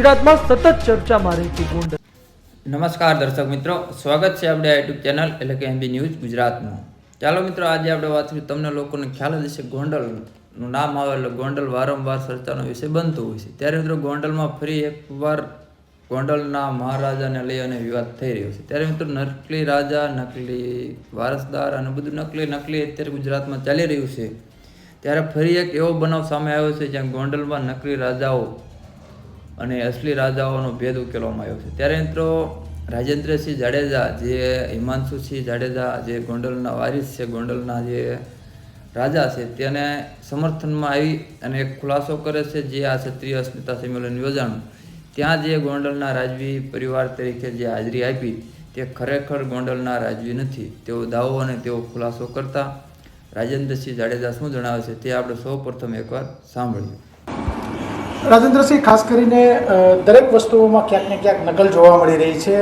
ગુજરાતમાં સતત ચર્ચામાં રહેતી ગોંડલ નમસ્કાર દર્શક મિત્રો, સ્વાગત છે આપણે યુટ્યુબ ચેનલ એટલે કે એમબી ન્યૂઝ ગુજરાતમાં ચાલો મિત્રો, આજે આપણે વાત કરીએ તમને લોકોને ખ્યાલ જ હશે, ગોંડલનું નામ આવે એટલે ગોંડલ વારંવાર ચર્ચાનો વિષય બનતો હોય છે. ત્યારે મિત્રો, ગોંડલમાં ફરી એકવાર ગોંડલના મહારાજાને લઈ અને વિવાદ થઈ રહ્યો છે. ત્યારે મિત્રો, નકલી રાજા, નકલી વારસદાર અને બધું નકલી નકલી અત્યારે ગુજરાતમાં ચાલી રહ્યું છે. ત્યારે ફરી એક એવો બનાવ સામે આવ્યો છે, જ્યાં ગોંડલમાં નકલી રાજાઓ અને અસલી રાજાઓનો ભેદ ઉકેલવામાં આવ્યો છે. ત્યારે મિત્રો, રાજેન્દ્રસિંહ જાડેજા જે, હિમાંશુસિંહ જાડેજા જે ગોંડલના વારિસ છે, ગોંડલના જે રાજા છે, તેને સમર્થનમાં આવી અને એક ખુલાસો કરે છે જે આ ક્ષત્રિય અસ્મિતા સંમેલન યોજાણું. ત્યાં જે ગોંડલના રાજવી પરિવાર તરીકે જે હાજરી આપી, તે ખરેખર ગોંડલના રાજવી નથી. તેઓ દાવો અને તેઓ ખુલાસો કરતા રાજેન્દ્રસિંહ જાડેજા શું જણાવે છે તે આપણે સૌ પ્રથમ એકવાર સાંભળ્યું રાજેન્દ્રસિંહ, ખાસ કરીને દરેક વસ્તુઓમાં ક્યાંક ને ક્યાંક નકલ જોવા મળી રહી છે.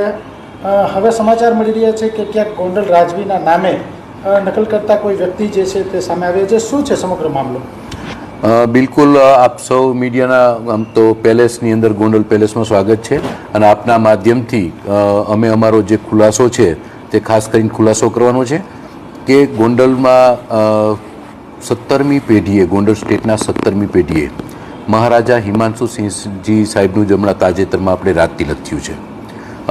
હવે સમાચાર મળી રહ્યા છે કે ક્યાંક ગોંડલ રાજવીના નામે નકલ કરતા કોઈ વ્યક્તિ જે છે તે સામે આવ્યા છે. શું છે સમગ્ર મામલો? બિલકુલ આપ સૌ મીડિયાના, આમ તો પેલેસની અંદર ગોંડલ પેલેસમાં સ્વાગત છે અને આપના માધ્યમથી અમે અમારો જે ખુલાસો છે તે ખાસ કરીને ખુલાસો કરવાનો છે કે ગોંડલમાં સત્તરમી પેઢીએ, ગોંડલ સ્ટેટના સત્તરમી પેઢીએ મહારાજા હિમાંશુ સિંહજી સાહેબનું જ તાજેતરમાં આપણે રાજતિલક થયું છે.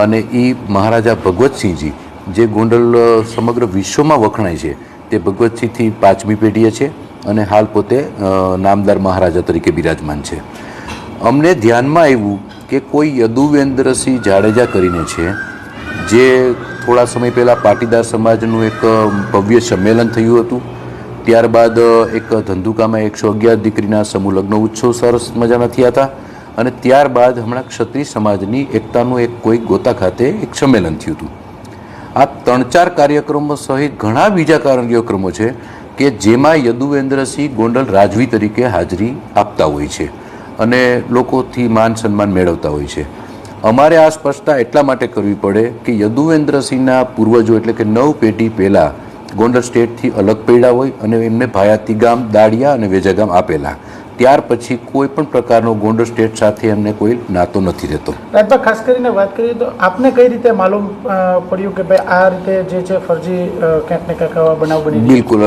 અને એ મહારાજા ભગવતસિંહજી જે ગોંડલ સમગ્ર વિશ્વમાં વખણાય છે, તે ભગવતસિંહથી પાંચમી પેઢીએ છે અને હાલ પોતે નામદાર મહારાજા તરીકે બિરાજમાન છે. અમને ધ્યાનમાં આવ્યું કે કોઈ યદુવેન્દ્રસિંહ જાડેજા કરીને છે, જે થોડા સમય પહેલાં પાટીદાર સમાજનું એક ભવ્ય સંમેલન થયું હતું ત્યારબાદ એક ધંધુકામાં એકસો અગિયાર દીકરીના સમૂહ લગ્ન ઉત્સવ સરસ મજાના થયા હતા અને ત્યારબાદ હમણાં ક્ષત્રિય સમાજની એકતાનું એક કોઈ ગોતા ખાતે એક સંમેલન થયું હતું. આ ત્રણ ચાર કાર્યક્રમો સહિત ઘણા બીજા કાર્યક્રમો છે કે જેમાં યદુવેન્દ્રસિંહ ગોંડલ રાજવી તરીકે હાજરી આપતા હોય છે અને લોકોથી માન સન્માન મેળવતા હોય છે. અમારે આ સ્પષ્ટતા એટલા માટે કરવી પડે કે યદુવેન્દ્રસિંહના પૂર્વજો એટલે કે નવ પેઢી પહેલાં ગોંડલ સ્ટેટથી અલગ પડ્યા હોય અને એમને ભાયાતી ગામ દાડિયા અને વેજા ગામ આપેલા. ત્યાર પછી કોઈ પણ પ્રકારનો ગોંડલ સ્ટેટ સાથે એમને કોઈ નાતો નથી રહેતો. ખાસ કરીને વાત કરીએ તો આપને કઈ રીતે માલુમ પડ્યું કે ભાઈ આ રીતે જે છે ફરજી ક્યાંક ને ક્યાંક બનાવ બની બિલકુલ.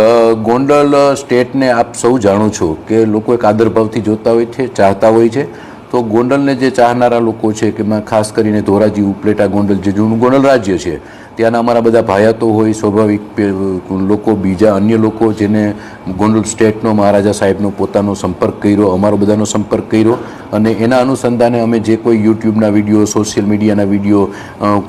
ગોંડલ સ્ટેટને આપ સૌ જાણો છો કે લોકો એક આદરભાવથી જોતા હોય છે ચાહતા હોય છે. તો ગોંડલને જે ચાહનારા લોકો છે કે ખાસ કરીને ધોરાજી ઉપલેટા ગોંડલ જે જૂનું ગોંડલ રાજ્ય છે ત્યાંના અમારા બધા ભાયાતો હોય, સ્વાભાવિક લોકો બીજા અન્ય લોકો જેને ગોંડલ સ્ટેટનો મહારાજા સાહેબનો પોતાનો સંપર્ક કર્યો, અમારો બધાનો સંપર્ક કર્યો અને એના અનુસંધાને અમે જે કોઈ યુટ્યુબના વીડિયો, સોશિયલ મીડિયાના વીડિયો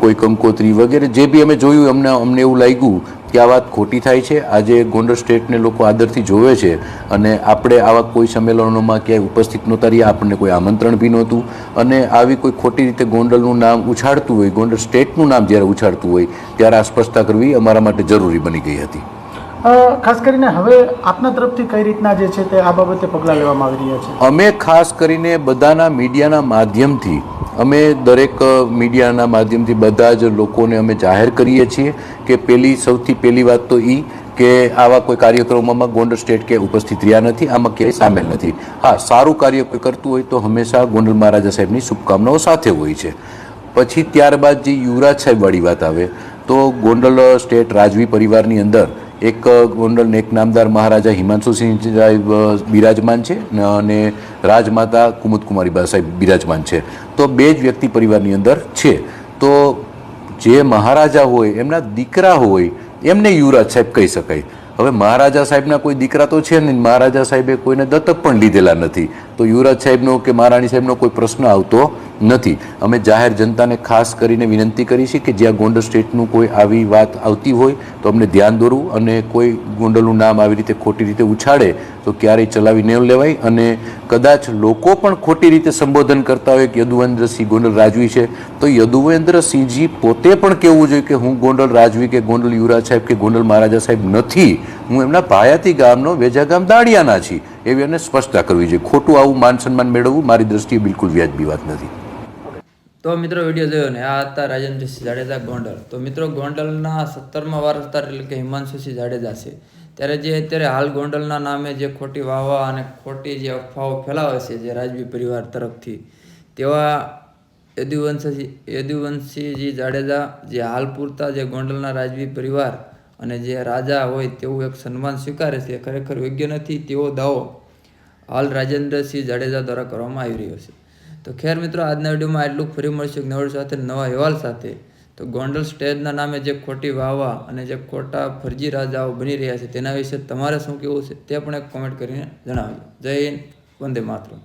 કોઈ કંકોત્રી વગેરે જે બી અમે જોયું, અમને અમને એવું લાગ્યું કે આ વાત ખોટી થાય છે. આજે ગોંડલ સ્ટેટને લોકો આદરથી જોવે છે અને આપણે આવા કોઈ સંમેલનોમાં ક્યાંય ઉપસ્થિત નહોતા રહ્યા આપણને કોઈ આમંત્રણ બી નહોતું. અને આવી કોઈ ખોટી રીતે ગોંડલનું નામ ઉછાળતું હોય ગોંડલ સ્ટેટનું નામ જ્યારે ઉછાળતું હોય ત્યારે આ સ્પષ્ટતા કરવી અમારા માટે જરૂરી બની ગઈ હતી. ખાસ કરીને હવે આપના તરફથી કઈ રીતના જે છે તે આ બાબતે પગલાં લેવામાં આવી રહ્યા છે? અમે ખાસ કરીને બધાના મીડિયાના માધ્યમથી અમે દરેક મીડિયાના માધ્યમથી બધા જ લોકોને અમે જાહેર કરીએ છીએ કે પેલી, સૌથી પહેલી વાત તો એ કે આવા કોઈ કાર્યક્રમોમાં ગોંડલ સ્ટેટ કે ઉપસ્થિત રહ્યા નથી, આમાં ક્યાંય સામેલ નથી. હા, સારું કાર્ય કોઈ કરતું હોય તો હંમેશા ગોંડલ મહારાજા સાહેબની શુભકામનાઓ સાથે હોય છે. પછી ત્યારબાદ જે યુવરાજ સાહેબવાળી વાત આવે, તો ગોંડલ સ્ટેટ રાજવી પરિવારની અંદર એક ગોંડલ એક નામદાર મહારાજા હિમાંશુસિંહ સાહેબ બિરાજમાન છે અને રાજમાતા કુમુદકુમારી બા સાહેબ બિરાજમાન છે. તો બે જ વ્યક્તિ પરિવારની અંદર છે. તો જે મહારાજા હોય, એમના દીકરા હોય, એમને યુવરાજ સાહેબ કહી શકાય. હવે મહારાજા સાહેબના કોઈ દીકરા તો છે નહીં, મહારાજા સાહેબે કોઈને દત્તક પણ લીધેલા નથી. તો યુવરાજ સાહેબનો કે મહારાણી સાહેબનો કોઈ પ્રશ્ન આવતો નથી. અમે જાહેર જનતાને ખાસ કરીને વિનંતી કરી છે કે જ્યાં ગોંડલ સ્ટેટનું કોઈ આવી વાત આવતી હોય તો અમને ધ્યાન દોરવું અને કોઈ ગોંડલનું નામ આવી રીતે ખોટી રીતે ઉછાળે તો ક્યારેય ચલાવી ન લેવાય અને કદાચ લોકો પણ ખોટી રીતે સંબોધન કરતા હોય કે યદુવેન્દ્રસિંહ ગોંડલ રાજવી છે, તો યદુવેન્દ્રસિંહજી પોતે પણ કહેવું જોઈએ કે હું ગોંડલ રાજવી કે ગોંડલ યુવરાજ સાહેબ કે ગોંડલ મહારાજા સાહેબ નથી. હું એમના ભાયાતી ગામનો વેજા ગામ દાડિયાના છીએ. એવી એને સ્પષ્ટતા કરવી જોઈએ. ખોટું આવું માન સન્માન મેળવવું મારી દ્રષ્ટિએ બિલકુલ વ્યાજબી વાત નથી. તો મિત્રો વીડિયો જોયો ને, આ હતા રાજેન્દ્રસિંહ જાડેજા ગોંડલ. તો મિત્રો ગોંડલના સત્તરમાં વારસદાર એટલે કે હિમાંશુસિંહ જાડેજા છે. ત્યારે જે અત્યારે હાલ ગોંડલના નામે જે ખોટી વાહવા અને ખોટી જે અફવાઓ ફેલાવે છે જે રાજવી પરિવાર તરફથી, તેવા યદુવંશજી યદુવંશીજી જાડેજા જે હાલ પૂરતા જે ગોંડલના રાજવી પરિવાર અને જે રાજા હોય તેવું એક સન્માન સ્વીકારે છે ખરેખર યોગ્ય નથી, તેવો દાવો હાલ રાજેન્દ્રસિંહ જાડેજા દ્વારા કરવામાં આવી રહ્યો છે. તો ખેર મિત્રો, આજના વિડીયોમાં એટલું ફરી મળશું એક સાથે, નવા અહેવાલ સાથે. તો ગોંડલ સ્ટેજના નામે જે ખોટી વાવા અને જે ખોટા ફરજી રાજાઓ બની રહ્યા છે, તેના વિશે તમારે શું કહેવું છે તે પણ એક કોમેન્ટ કરીને જણાવજો. જય હિન્દ, વંદે માતરમ.